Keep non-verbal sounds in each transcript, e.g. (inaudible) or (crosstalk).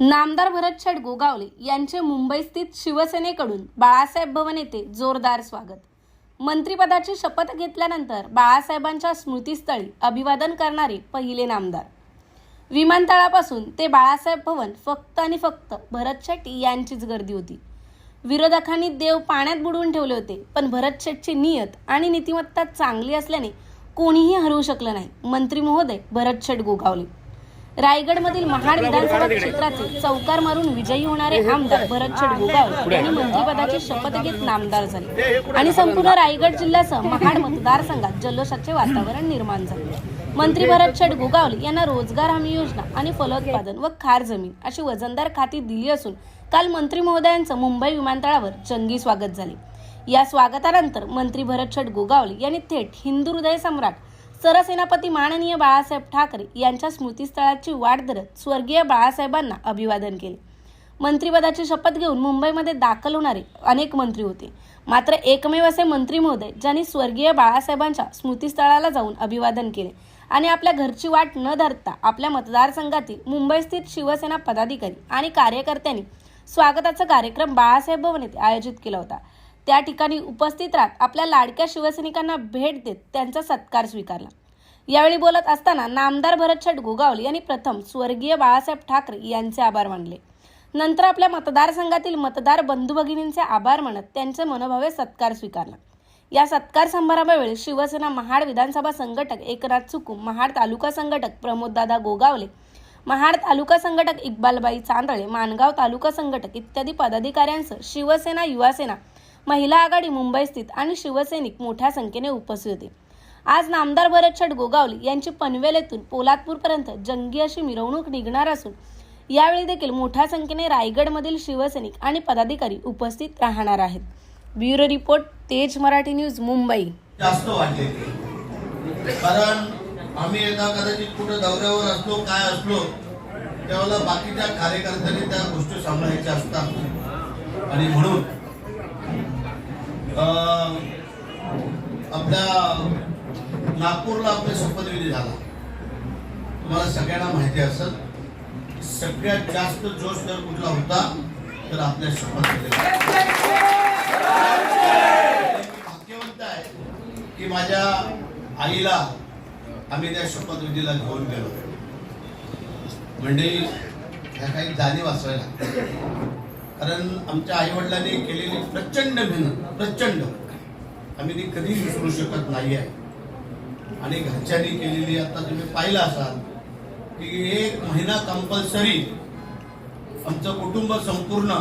नामदार भरत शेठ गोगावले यांचे मुंबई स्थित शिवसेनेकडून बाळासाहेब भवन येथे जोरदार स्वागत. मंत्रिपदाची शपथ घेतल्यानंतर बाळासाहेबांच्या स्मृतीस्थळी अभिवादन करणारे पहिले नामदार. विमानतळापासून ते बाळासाहेब भवन फक्त आणि फक्त भरत शेट यांचीच गर्दी होती. विरोधकांनी देव पाण्यात बुडवून ठेवले होते पण भरत शेटची नियत आणि नीतिमत्ता चांगली असल्याने कोणीही हरवू शकलं नाही. मंत्री महोदय भरत शेट गोगावले. रायगडमधील महाड विधानसभा क्षेत्राचे चौकार मारून विजयी होणारे आमदार भरत शेठ गोगावले यांनी मंत्रिपदाची शपथ घेत नामदार झाले. आणि संपूर्ण रायगड जिल्ह्यासह महाड मतदारसंघात जल्लोषाचे वातावरण निर्माण झाले. मंत्री भरत शेठ गोगावले यांना रोजगार हमी योजना आणि फलोत्पादन व खार जमीन अशी वजनदार खाती दिली असून काल मंत्री महोदयांचं मुंबई विमानतळावर जंगी स्वागत झाले. या स्वागतानंतर मंत्री भरत शेठ गोगावले यांनी थेट हिंदू हृदय सम्राट सरसेनापती माननीय बाळासाहेब ठाकरे यांच्या स्मृतीस्थळाची वाट धरत स्वर्गीय बाळासाहेबांना अभिवादन केले. मंत्रिपदाची शपथ घेऊन मुंबईमध्ये दाखल होणारे अनेक मंत्री होते. मात्र एकमेव असे मंत्री महोदय ज्यांनी स्वर्गीय बाळासाहेबांच्या स्मृतीस्थळाला जाऊन अभिवादन केले आणि आपल्या घरची वाट न धरता आपल्या मतदारसंघातील मुंबई स्थित शिवसेना पदाधिकारी आणि कार्यकर्त्यांनी स्वागताचा कार्यक्रम बाळासाहेब भवन येथे आयोजित केला होता. त्या ठिकाणी उपस्थित राहत आपल्या लाडक्या शिवसैनिकांना भेट देत त्यांचा सत्कार स्वीकारला. यावेळी बोलत असताना नामदार भरतछट गोगावले यांनी प्रथम स्वर्गीय बाळासाहेब ठाकरे यांचे आभार मानले. नंतर आपल्या मतदारसंघातील मतदार बंधू भगिनींचे आभार मानत त्यांचे मनोभावे सत्कार स्वीकारला. या सत्कार समारंभावेळी शिवसेना महाड विधानसभा संघटक एकनाथ चुकू महाड तालुका संघटक प्रमोददादा गोगावले महाड तालुका संघटक इक्बालबाई चांदळे माणगाव तालुका संघटक इत्यादी पदाधिकाऱ्यांसह शिवसेना युवासेना महिला आघाडी मुंबई स्थित आणि शिवसैनिक मोठ्या संख्येने उपस्थित होते. आज नामदार भरतशेठ गोगावली यांची पनवेल येथून पोलादपूरपर्यंत जंगी अशी मिरवणूक निघणार असून यावेळी देखील मोठ्या संख्येने रायगडमधील शिवसैनिक आणि पदाधिकारी उपस्थित राहणार आहेत. ब्युरो रिपोर्ट तेज मराठी न्यूज मुंबई. जास्त वाटले कारण आम्ही एकदा कदाचित कुठं दौऱ्यावर असलो काय असलो त्यावेळेला बाकीच्या कार्यकर्त्यांनी त्या गोष्टी सांभाळायच्या असतात. आणि म्हणून आपल्या नागपूरला आपला शपथविधी झाला. तुम्हाला सगळ्यांना माहिती असत सगळ्यात जास्त जोश जर कुठला होता तर आपल्या शपथविधीला भाग्यवंत आहे की माझ्या आईला आम्ही त्या शपथविधीला घेऊन गेलो. म्हणजे ह्या काही जाणीव असायला. कारण आमच्या आई वडिलांनी केलेली प्रचंड मेहनत प्रचंड. आम्ही ती कधी विसरू शकत नाही आहे. आणि घरच्यांनी केलेली आता तुम्ही पाहिलं असाल की एक महिना कंपल्सरी आमचं कुटुंब संपूर्ण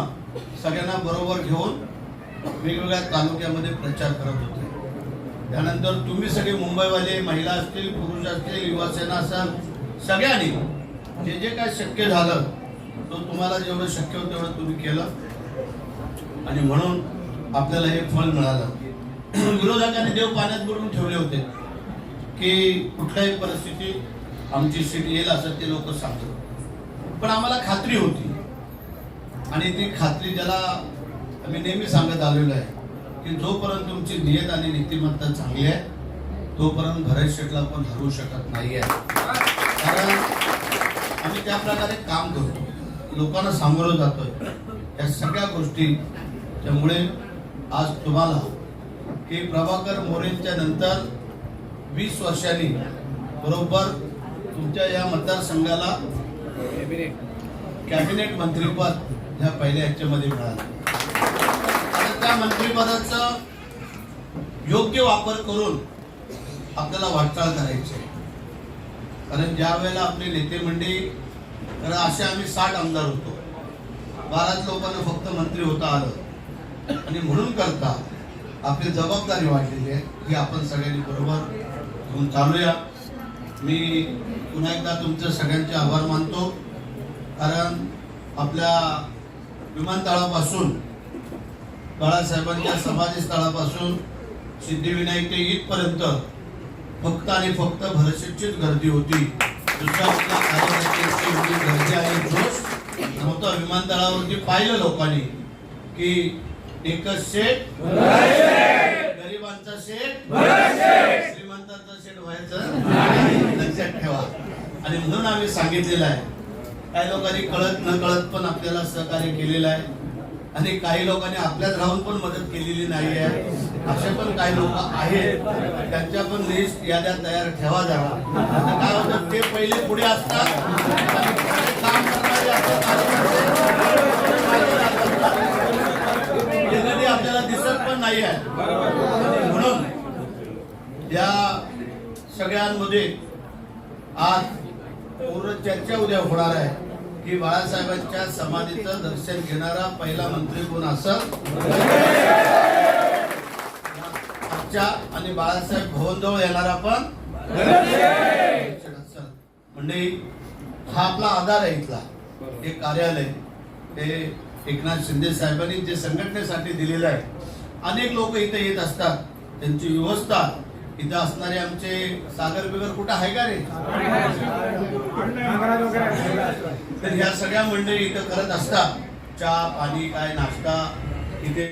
सगळ्यांना बरोबर घेऊन वेगवेगळ्या तालुक्यामध्ये प्रचार करत होते. त्यानंतर तुम्ही सगळे मुंबईवाले महिला असतील पुरुष असतील युवासेना असाल सगळ्यांनी जे जे काय शक्य झालं तो तुम्हाला जेवढं शक्य होतं तेवढं तुम्ही केलं. आणि म्हणून आपल्याला हे फल मिळालं. (clears throat) विरोधकांनी देव पाण्यात बुडवून ठेवले होते की कुठल्याही परिस्थितीत आमची सीट येईल असं ते लोक सांगतात. पण आम्हाला खात्री होती. आणि ती खात्री ज्याला आम्ही नेहमी सांगत आलेलो आहे की जोपर्यंत तुमची नियत आणि नीतिमत्ता चांगली आहे तोपर्यंत भरत शेटला पण हरवू शकत नाही आहे कारण आम्ही त्या प्रकारे काम करतो. लोकांना सामोरं जातोय. या सगळ्या गोष्टी त्यामुळे आज तुम्हाला हो. की प्रभाकर मोरेंच्या नंतर वीस वर्षांनी बरोबर तुमच्या या मतदारसंघाला कॅबिनेट मंत्रीपद ह्या पहिल्या ह्याच्यामध्ये मिळालं. त्या मंत्रिपदाचा योग्य वापर करून आपल्याला वाटचाल करायची कारण ज्या वेळेला आपले नेते मंडळी तर असे आम्ही साठ आमदार होतो. बाराच लोकांना फक्त मंत्री होता आलं. आणि म्हणून करता आपली जबाबदारी वाढलेली आहे की आपण सगळ्यांनी बरोबर घेऊन चालूया. मी पुन्हा एकदा तुमचं सगळ्यांचे आभार मानतो. कारण आपल्या विमानतळापासून बाळासाहेबांच्या समाधी स्थळापासून सिद्धिविनायक ते ईदपर्यंत फक्त आणि फक्त भरशिक्षित गर्दी होती. दुसऱ्या कुठल्या आणि जोश नव्हतं विमानतळावरती पाहिलं लोकांनी की एकच शेट गरिबांचा शेट श्रीमंतांचा शेट व्हायचं लक्षात ठेवा. आणि म्हणून आम्ही सांगितलेलं आहे. काही लोकांनी कळत न कळत पण आपल्याला सहकार्य केलेलं आहे. आणि काही लोकांनी आपल्यात राहून पण मदत केलेली नाही आहे. असे पण काही लोक आहेत. त्यांच्या पण लिस्ट याद्या तयार ठेवा जावा आता काय होतं ते पहिले पुढे असतात. काम करणारे आपल्याला दिसत पण नाही आहे म्हणून या सगळ्यांमध्ये आज पूर्ण चर्चा उद्या होणार आहे. की बाळासाहेबांच्या समाधीचं दर्शन घेणारा पहिला मंत्री कोण असं? आजच्या आणि बाळासाहेब भवनजवळ येणारा पण? म्हणजे हा आपला आधार आहे इथला. हे कार्यालय. हे एकनाथ शिंदे साहेबांनी जे संघटनेसाठी दिलेलं आहे. अनेक लोक इथे येत असतात. त्यांची व्यवस्था इथं असणारे आमचे सागर बिगर कुठं आहे का रे? तर ह्या सगळ्या मंडळी इथं करत असतात. चहा पाणी काय नाश्ता इथे